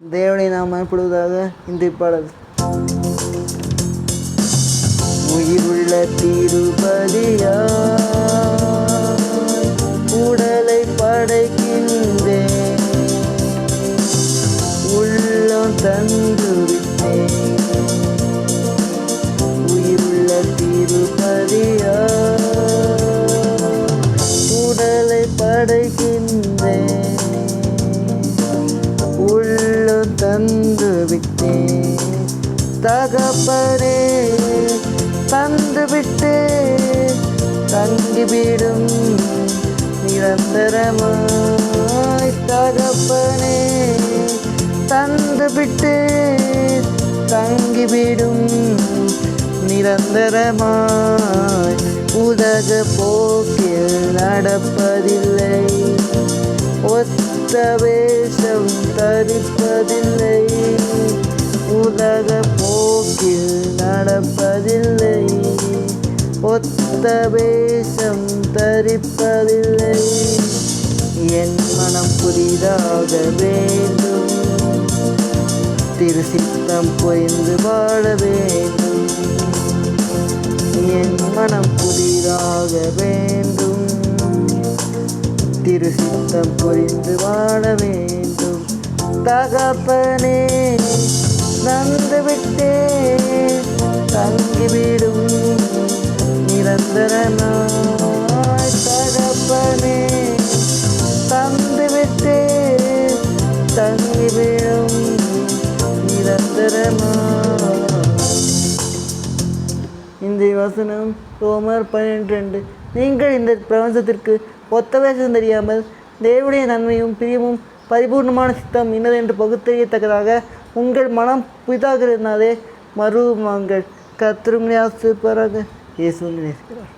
தேவனை நாம் மயப்படுவதாக இந்த பாடல் உயிருள்ள திருப்பதியா உடலை படைக்கின்றேன். உள்ளம் தந்து விட்டேன் உயிருள்ள திருப்பதியா உடலை படைக்கின்றேன். தந்து விட்டேன். தகப்பனே தந்து விட்டு தங்கிவிடும் நிரந்தரமாய் தகப்பனே தந்து விட்டு தங்கிவிடும் நிரந்தரமாய் உலக போக்கில் நடப்பதில்லை. ஒத்தவே வேஷம் தரிப்பதில்லை. உலக போக்கில் நடப்பதில்லை. ஒத்த வேஷம் தரிப்பதில்லை. என் மனம் புதிதாக வேண்டும். திரு சித்தம் பொய்ந்து வாழ வேண்டும். என் மனம் புதிதாக வேண்டும். திரு சித்தம் பொறிந்து வாழ வேண்டும். தகப்பனே நந்து விட்டே தங்கிவிடும் நிரந்தரனாய் தகப்பனே தந்து விட்டே தங்கிவிடும் நிரந்தரமாய் இந்த வசனம் ரோமர் பன்னிரெண்டு. நீங்கள் இந்த பிரபஞ்சத்திற்கு ஒத்த வேஷம் தெரியாமல் தேவனுடைய நன்மையும் பிரியமும் பரிபூர்ணமான சித்தம் இன்னதென்று பகுத்தறியத்தக்கதாக உங்கள் மனம் புதிதாக இருந்தாலே மறுவாங்கள் கத்திரும் ஆசிர்வராக இயேசு நேசிக்கிறார்